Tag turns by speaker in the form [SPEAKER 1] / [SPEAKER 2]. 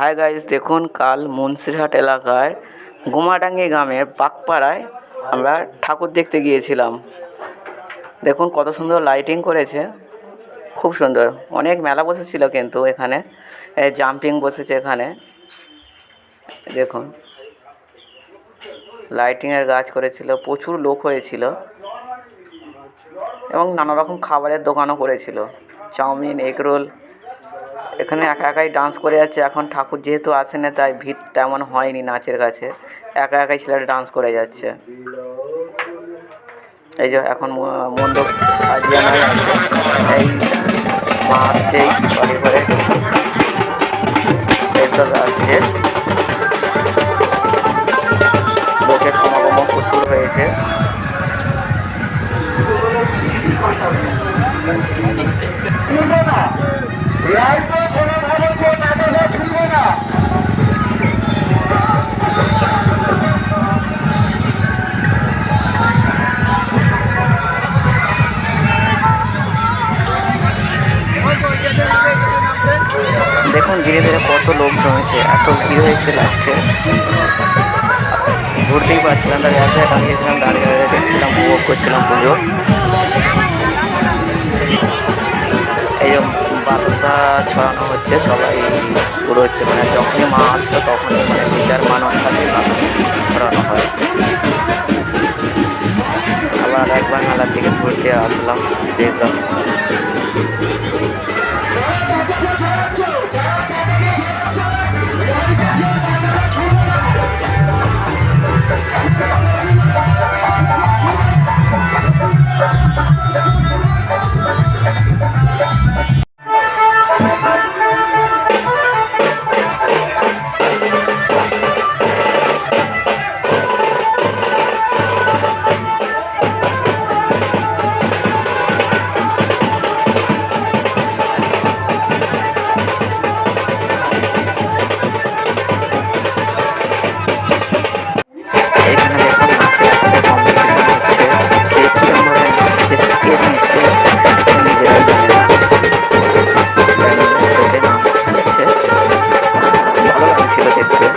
[SPEAKER 1] Hi guys দেখুন, কাল মুন্সিরহাট এলাকায় গোমাডাঙ্গি গ্রামের পাকপাড়ায় আমরা ঠাকুর দেখতে গিয়েছিলাম। দেখুন, কত সুন্দর লাইটিং করেছে। খুব সুন্দর। অনেক মেলা বসেছিল কিন্তু এখানে। জাম্পিং বসেছে এখানে। দেখুন। লাইটিংয়ের গাছ করেছিল, প্রচুর লোক হয়েছিল। এবং নানা রকম খাবারের দোকানও করেছিল। চাউমিন এগরোল এখানে একা একাই ডান্স করে যাচ্ছে। এখন ঠাকুর যেহেতু আসেনি, তাই ভিড় তেমন হয়নি নাচের কাছে। একা একাই ছেলেটা ডান্স করে যাচ্ছে। এই যে এখন মণ্ডপ সাজিয়ে এই মা ঘরে। এইসব আসছে। লোকের সমাগম প্রচুর হয়েছে।
[SPEAKER 2] ফিরবে না
[SPEAKER 1] দেখুন ধীরে ধীরে কত লোক জমেছে, এত ভিড় হয়েছে লাস্টে ঘুরতেই পারছিলাম এক জায়গায় দাঁড়িয়েছিলাম দাঁড়িয়ে দাঁড়িয়ে দেখছিলাম, উপভোগ করছিলাম পুজো। এই বাতাসা ছড়ানো হচ্ছে, সবাই পুরো হচ্ছে মানে যখনই মা আসলো তখনই মানে যে যার থাকে বাতাসা ছড়ানো হয়। আবার একবার মেলার দিকে ঘুরতে আসলাম, দেখলাম। সেটা ক্ষেত্রে